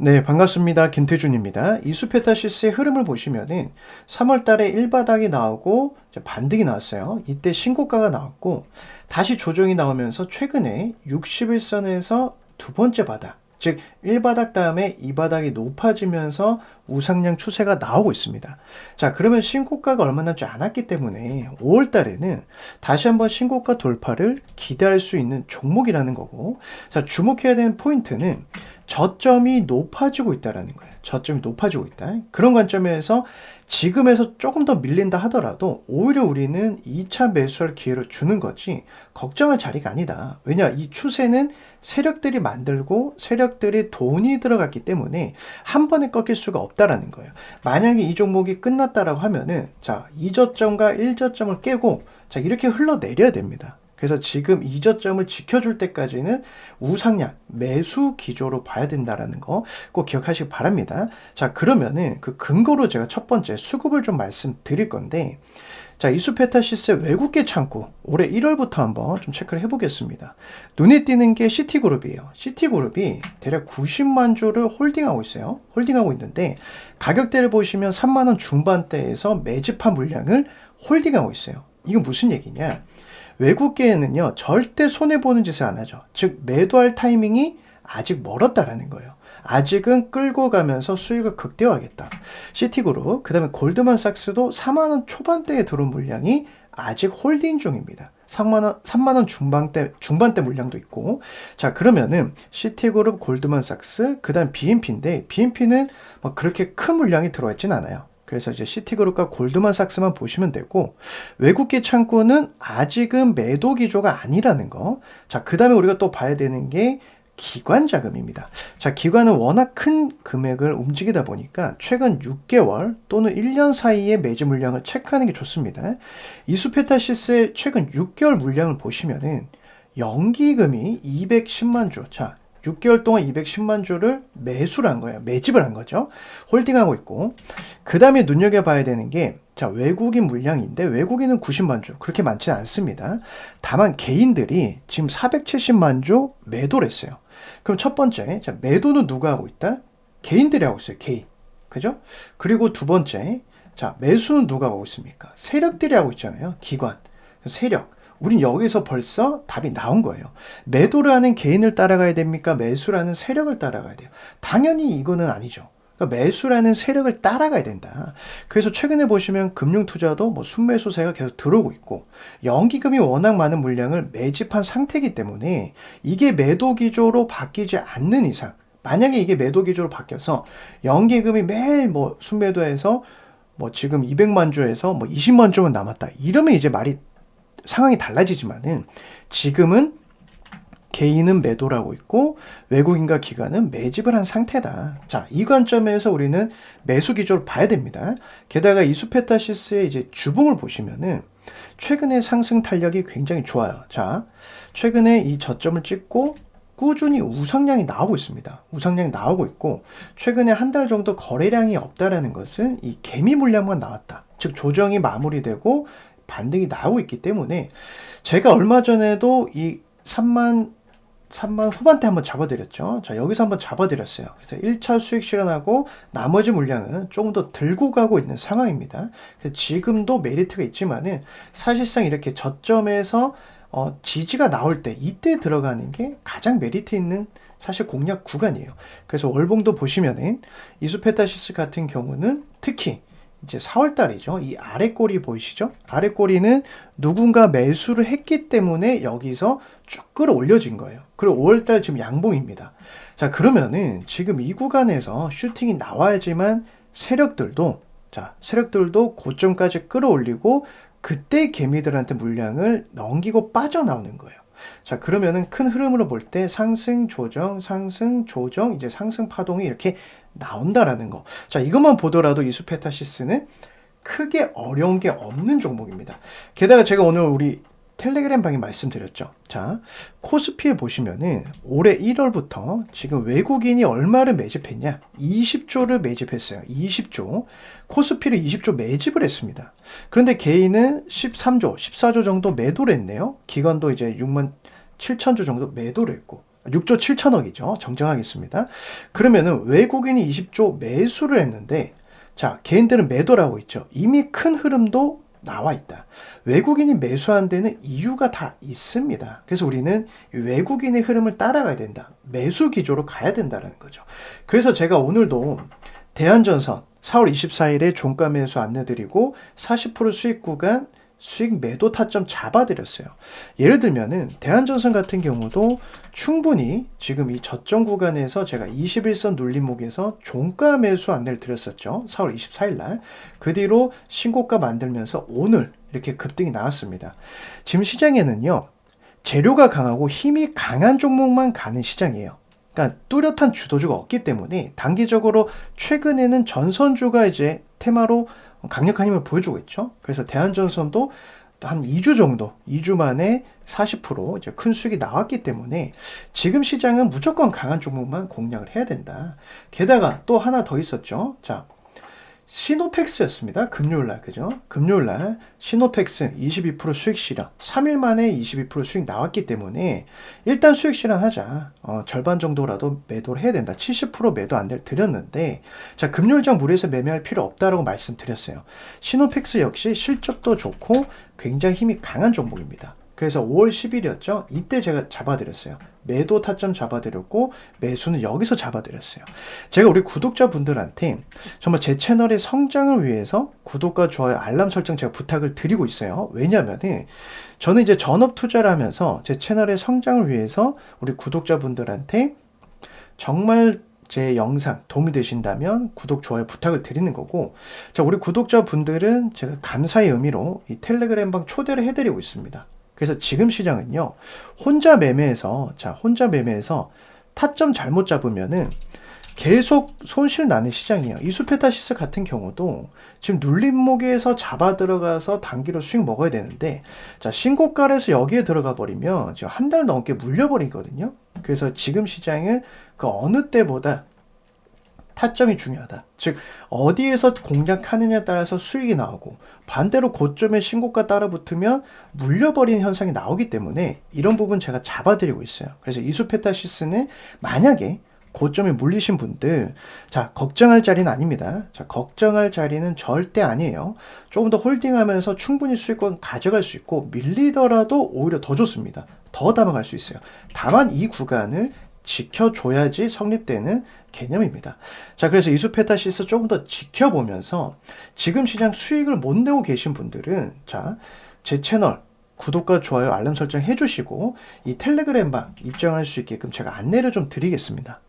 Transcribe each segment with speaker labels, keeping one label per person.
Speaker 1: 네, 반갑습니다. 김태준입니다. 이수페타시스의 흐름을 보시면은 3월 달에 1바닥이 나오고 반등이 나왔어요. 이때 신고가가 나왔고 다시 조정이 나오면서 최근에 61선에서 두 번째 바닥, 즉 1바닥 다음에 2바닥이 높아지면서 우상향 추세가 나오고 있습니다. 자, 그러면 신고가가 얼마 남지 않았기 때문에 5월 달에는 다시 한번 신고가 돌파를 기대할 수 있는 종목이라는 거고 자, 주목해야 되는 포인트는 저점이 높아지고 있다라는 거예요. 저점이 높아지고 있다. 그런 관점에서 지금에서 조금 더 밀린다 하더라도 오히려 우리는 2차 매수할 기회를 주는 거지 걱정할 자리가 아니다. 왜냐 이 추세는 세력들이 만들고 세력들이 돈이 들어갔기 때문에 한 번에 꺾일 수가 없다라는 거예요. 만약에 이 종목이 끝났다라고 하면은 자, 2저점과 1저점을 깨고 자, 이렇게 흘러내려야 됩니다. 그래서 지금 이 저점을 지켜줄 때까지는 우상향, 매수 기조로 봐야 된다라는 거 꼭 기억하시기 바랍니다. 자, 그러면은 그 근거로 제가 첫 번째 수급을 좀 말씀드릴 건데, 자, 이수페타시스의 외국계 창구 올해 1월부터 한번 좀 체크를 해보겠습니다. 눈에 띄는 게 시티그룹이에요. 시티그룹이 대략 90만 주를 홀딩하고 있어요. 홀딩하고 있는데 가격대를 보시면 3만 원 중반대에서 매집한 물량을 홀딩하고 있어요. 이건 무슨 얘기냐? 외국계에는요 절대 손해 보는 짓을 안 하죠. 즉 매도할 타이밍이 아직 멀었다라는 거예요. 아직은 끌고 가면서 수익을 극대화하겠다. 시티그룹, 그 다음에 골드만삭스도 4만원 초반대에 들어온 물량이 아직 홀딩 중입니다. 3만원, 3만원 중반대, 중반대 물량도 있고. 자, 그러면은 시티그룹, 골드만삭스, 그 다음 BNP인데, BNP는 뭐 그렇게 큰 물량이 들어와 있진 않아요. 그래서 이제 시티그룹과 골드만삭스만 보시면 되고 외국계 창구는 아직은 매도 기조가 아니라는 거. 자, 그다음에 우리가 또 봐야 되는 게 기관 자금입니다. 자, 기관은 워낙 큰 금액을 움직이다 보니까 최근 6개월 또는 1년 사이에 매집 물량을 체크하는 게 좋습니다. 이수페타시스의 최근 6개월 물량을 보시면은 연기금이 210만 주. 자, 6개월 동안 210만 주를 매수를 한 거예요. 매집을 한 거죠. 홀딩하고 있고. 그 다음에 눈여겨봐야 되는 게, 자, 외국인 물량인데, 외국인은 90만 주. 그렇게 많지는 않습니다. 다만 개인들이 지금 470만 주 매도를 했어요. 그럼 첫 번째, 자, 매도는 누가 하고 있다? 개인들이 하고 있어요. 개인. 그죠? 그리고 두 번째, 자, 매수는 누가 하고 있습니까? 세력들이 하고 있잖아요. 기관. 세력. 우린 여기서 벌써 답이 나온 거예요. 매도를 하는 개인을 따라가야 됩니까? 매수라는 세력을 따라가야 돼요. 당연히 이거는 아니죠. 그러니까 매수라는 세력을 따라가야 된다. 그래서 최근에 보시면 금융투자도 뭐 순매수세가 계속 들어오고 있고 연기금이 워낙 많은 물량을 매집한 상태이기 때문에 이게 매도 기조로 바뀌지 않는 이상 만약에 이게 매도 기조로 바뀌어서 연기금이 매일 뭐 순매도해서 뭐 지금 200만 주에서 뭐 20만 주만 남았다. 이러면 이제 말이 상황이 달라지지만은 지금은 개인은 매도라고 있고 외국인과 기관은 매집을 한 상태다. 자, 이 관점에서 우리는 매수 기조를 봐야 됩니다. 게다가 이수페타시스의 이제 주봉을 보시면은 최근에 상승 탄력이 굉장히 좋아요. 자, 최근에 이 저점을 찍고 꾸준히 우상량이 나오고 있습니다. 우상량이 나오고 있고 최근에 한 달 정도 거래량이 없다라는 것은 이 개미 물량만 나왔다. 즉 조정이 마무리되고 반등이 나오고 있기 때문에 제가 얼마 전에도 이 3만 3만 후반대 한번 잡아드렸죠. 자, 여기서 한번 잡아드렸어요. 그래서 1차 수익 실현하고 나머지 물량은 조금 더 들고 가고 있는 상황입니다. 그래서 지금도 메리트가 있지만은 사실상 이렇게 저점에서 어, 지지가 나올 때 이때 들어가는 게 가장 메리트 있는 사실 공략 구간이에요. 그래서 월봉도 보시면은 이수페타시스 같은 경우는 특히 이제 4월 달이죠. 이 아래 꼬리 보이시죠? 아래 꼬리는 누군가 매수를 했기 때문에 여기서 쭉 끌어올려진 거예요. 그리고 5월 달 지금 양봉입니다. 자, 그러면은 지금 이 구간에서 슈팅이 나와야지만 세력들도 자, 세력들도 고점까지 끌어올리고 그때 개미들한테 물량을 넘기고 빠져나오는 거예요. 자, 그러면은 큰 흐름으로 볼 때 상승, 조정, 상승, 조정, 이제 상승 파동이 이렇게 나온다라는 거. 자, 이것만 보더라도 이수페타시스는 크게 어려운 게 없는 종목입니다. 게다가 제가 오늘 우리 텔레그램 방에 말씀드렸죠. 자, 코스피에 보시면은 올해 1월부터 지금 외국인이 얼마를 매집했냐? 20조를 매집했어요. 20조. 코스피를 20조 매집을 했습니다. 그런데 개인은 13조, 14조 정도 매도를 했네요. 기관도 이제 6만 7천 주 정도 매도를 했고. 6조 7천억이죠. 정정하겠습니다. 그러면은 외국인이 20조 매수를 했는데 자, 개인들은 매도를 하고 있죠. 이미 큰 흐름도 나와 있다. 외국인이 매수한 데는 이유가 다 있습니다. 그래서 우리는 외국인의 흐름을 따라가야 된다. 매수 기조로 가야 된다는 거죠. 그래서 제가 오늘도 대한전선 4월 24일에 종가 매수 안내 드리고 40% 수익 구간 수익 매도 타점 잡아드렸어요. 예를 들면은 대한전선 같은 경우도 충분히 지금 이 저점 구간에서 제가 21선 눌림목에서 종가 매수 안내를 드렸었죠. 4월 24일 날. 그 뒤로 신고가 만들면서 오늘 이렇게 급등이 나왔습니다. 지금 시장에는요. 재료가 강하고 힘이 강한 종목만 가는 시장이에요. 그러니까 뚜렷한 주도주가 없기 때문에 단기적으로 최근에는 전선주가 이제 테마로 강력한 힘을 보여주고 있죠. 그래서 대한전선도 한 2주 정도, 2주 만에 40% 이제 큰 수익이 나왔기 때문에 지금 시장은 무조건 강한 종목만 공략을 해야 된다. 게다가 또 하나 더 있었죠. 자, 시노펙스였습니다. 금요일날, 그죠? 금요일날 시노펙스 22% 수익 실현, 3일 만에 22% 수익 나왔기 때문에 일단 수익 실현하자. 어, 절반 정도라도 매도를 해야 된다. 70% 매도 안될 드렸는데, 자, 금요일장 무리해서 매매할 필요 없다라고 말씀드렸어요. 시노펙스 역시 실적도 좋고 굉장히 힘이 강한 종목입니다. 그래서 5월 10일이었죠. 이때 제가 잡아드렸어요. 매도 타점 잡아드렸고 매수는 여기서 잡아드렸어요. 제가 우리 구독자분들한테 정말 제 채널의 성장을 위해서 구독과 좋아요, 알람 설정 제가 부탁을 드리고 있어요. 왜냐하면은 저는 이제 전업 투자를 하면서 제 채널의 성장을 위해서 우리 구독자분들한테 정말 제 영상 도움이 되신다면 구독, 좋아요 부탁을 드리는 거고, 자, 우리 구독자분들은 제가 감사의 의미로 이 텔레그램 방 초대를 해드리고 있습니다. 그래서 지금 시장은요, 혼자 매매해서, 자, 혼자 매매해서 타점 잘못 잡으면은 계속 손실 나는 시장이에요. 이 수페타시스 같은 경우도 지금 눌림목에서 잡아 들어가서 단기로 수익 먹어야 되는데, 자, 신고가에서 여기에 들어가 버리면 지금 한 달 넘게 물려버리거든요. 그래서 지금 시장은 그 어느 때보다 타점이 중요하다. 즉 어디에서 공략하느냐에 따라서 수익이 나오고 반대로 고점의 신고가 따라 붙으면 물려버리는 현상이 나오기 때문에 이런 부분 제가 잡아드리고 있어요. 그래서 이수페타시스는 만약에 고점에 물리신 분들, 자, 걱정할 자리는 아닙니다. 자, 걱정할 자리는 절대 아니에요. 조금 더 홀딩하면서 충분히 수익권 가져갈 수 있고, 밀리더라도 오히려 더 좋습니다. 더 담아갈 수 있어요. 다만 이 구간을 지켜줘야지 성립되는 개념입니다. 자, 그래서 이수페타시스 조금 더 지켜보면서 지금 시장 수익을 못 내고 계신 분들은 자, 제 채널 구독과 좋아요, 알람 설정 해주시고 이 텔레그램 방 입장할 수 있게끔 제가 안내를 좀 드리겠습니다.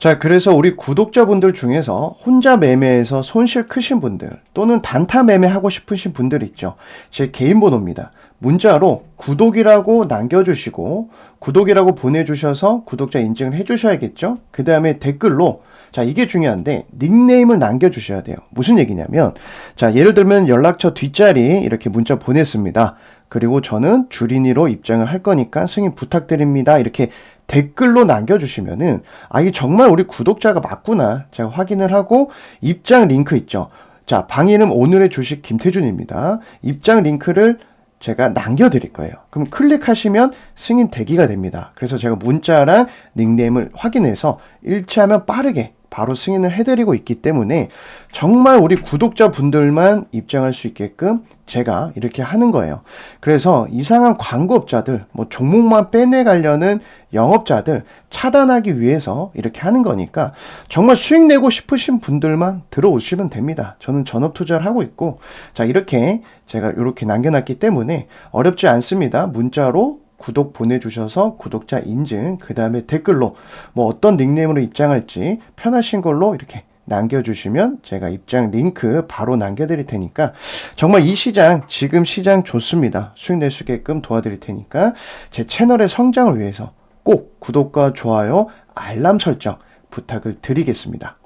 Speaker 1: 자, 그래서 우리 구독자분들 중에서 혼자 매매해서 손실 크신 분들 또는 단타 매매하고 싶으신 분들 있죠. 제 개인 번호입니다. 문자로 구독이라고 남겨주시고 구독이라고 보내주셔서 구독자 인증을 해주셔야겠죠. 그 다음에 댓글로 자 이게 중요한데 닉네임을 남겨주셔야 돼요. 무슨 얘기냐면 자 예를 들면 연락처 뒷자리 이렇게 문자 보냈습니다. 그리고 저는 주린이로 입장을 할 거니까 승인 부탁드립니다. 이렇게 댓글로 남겨주시면은 아 이게 정말 우리 구독자가 맞구나 제가 확인을 하고 입장 링크 있죠. 자방 이름 오늘의 주식 김태준입니다. 입장 링크를 제가 남겨드릴 거예요. 그럼 클릭하시면 승인 대기가 됩니다. 그래서 제가 문자랑 닉네임을 확인해서 일치하면 빠르게 바로 승인을 해드리고 있기 때문에 정말 우리 구독자분들만 입장할 수 있게끔 제가 이렇게 하는 거예요. 그래서 이상한 광고업자들, 뭐 종목만 빼내가려는 영업자들 차단하기 위해서 이렇게 하는 거니까 정말 수익 내고 싶으신 분들만 들어오시면 됩니다. 저는 전업 투자를 하고 있고 자 이렇게 제가 이렇게 남겨놨기 때문에 어렵지 않습니다. 문자로 구독 보내주셔서 구독자 인증, 그 다음에 댓글로 뭐 어떤 닉네임으로 입장할지 편하신 걸로 이렇게 남겨주시면 제가 입장 링크 바로 남겨드릴 테니까 정말 이 시장, 지금 시장 좋습니다. 수익 낼 수 있게끔 도와드릴 테니까 제 채널의 성장을 위해서 꼭 구독과 좋아요, 알람 설정 부탁을 드리겠습니다.